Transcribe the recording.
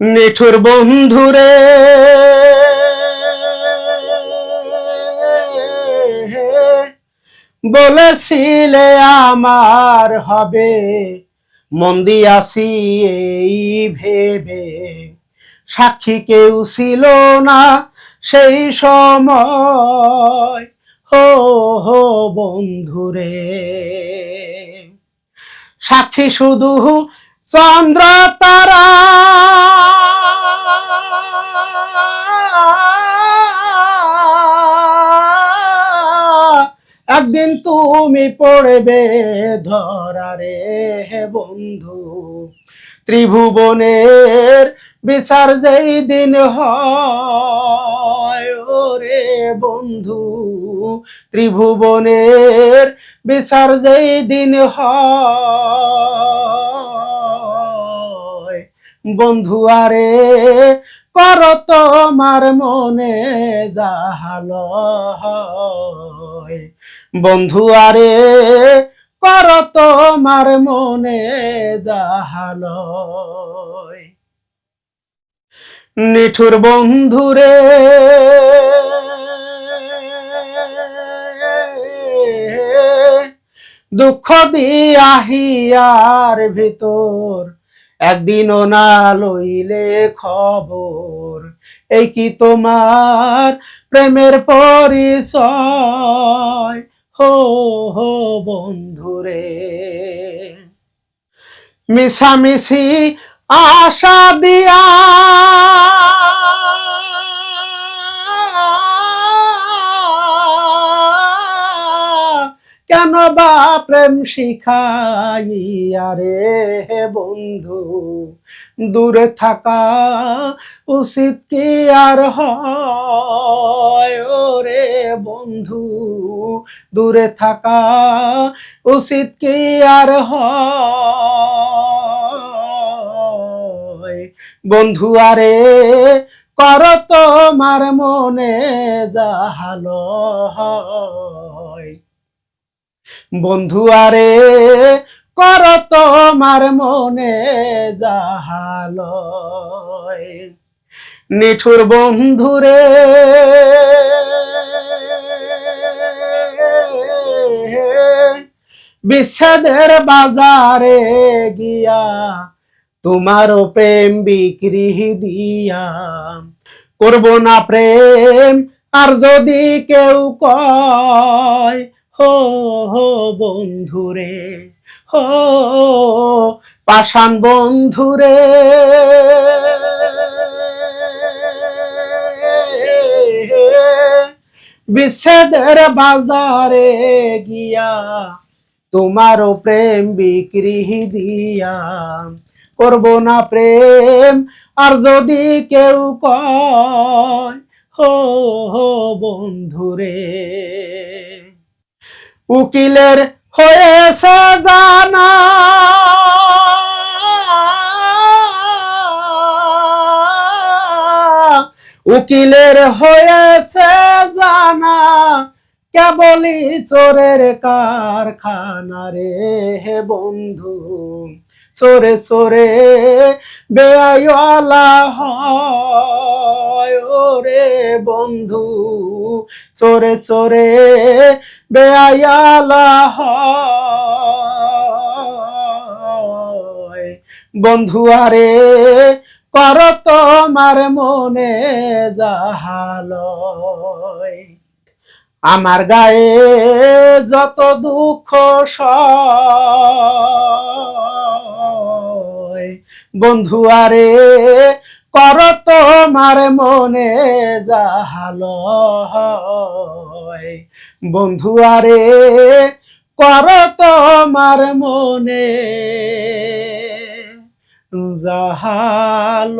নিঠুর বন্ধুরে। বলেছিলে আমার হবে মন্দি আসি এই ভেবে। সাক্ষী কেউ ছিল না সেই সময়। হো হো, বন্ধুরে। সাক্ষী শুধু চন্দ্র তারা। একদিন তুমি পড়বে ধরারে হে বন্ধু। ত্রিভুবনের বিচার যেই দিন হয়, ওরে বন্ধু। ত্রিভুবনের বিচার যেই দিন হয় বন্ধু, আরে কর তোমার মনে জাহাল বন্ধু, আরে কর তোমার মনে জাহাল। নিঠুর বন্ধুরে দুঃখ দিয়া হিয়ার ভিতর একদিনও না লইলে খবর। এই কি তোমার প্রেমের পরিচয়? হো হো, বন্ধুরে। মিশামিশি আশা দিয়া কেন বা প্রেম শিখাইয়া রে বন্ধু? দূরে থাকা উচিত কি আর হয় ওরে বন্ধু? দূরে থাকা উচিত কি আর হয়? বন্ধু, আরে কর তোমার মনে জাহাল হয় বন্ধু, আরে, কর তোমার মনে জাহাল নিঠুর বন্ধুরে বিচ্ছেদের বাজারে গিয়া তোমারও প্রেম বিক্রি দিয়া। করব না প্রেম, আর যদি কেউ কয় হো হো, বন্ধুরে, হো, পাষাণ বন্ধুরে। বিচ্ছেদের বাজারে গিয়া তোমারও প্রেম বিক্রি দিয়া করব না প্রেম। আর যদি কেউ কয়, হো হো, বন্ধুরে উকিলের হয়েছে জানা। উকিলের হয়েছে জানা। কেবলই চোরের কারখানা রে হে বন্ধু। চোরে চোরে বেআইওয়ালা হয় বন্ধু। চোরে চোরে বেআইয়ালা হয়। বন্ধু আরে কর তোমার মনে জাহাল আমার গায়ে যত দুঃখ বন্ধু আরে কর তোমার মনে হয়। বন্ধু আরে কর তোমার মনে জাহাল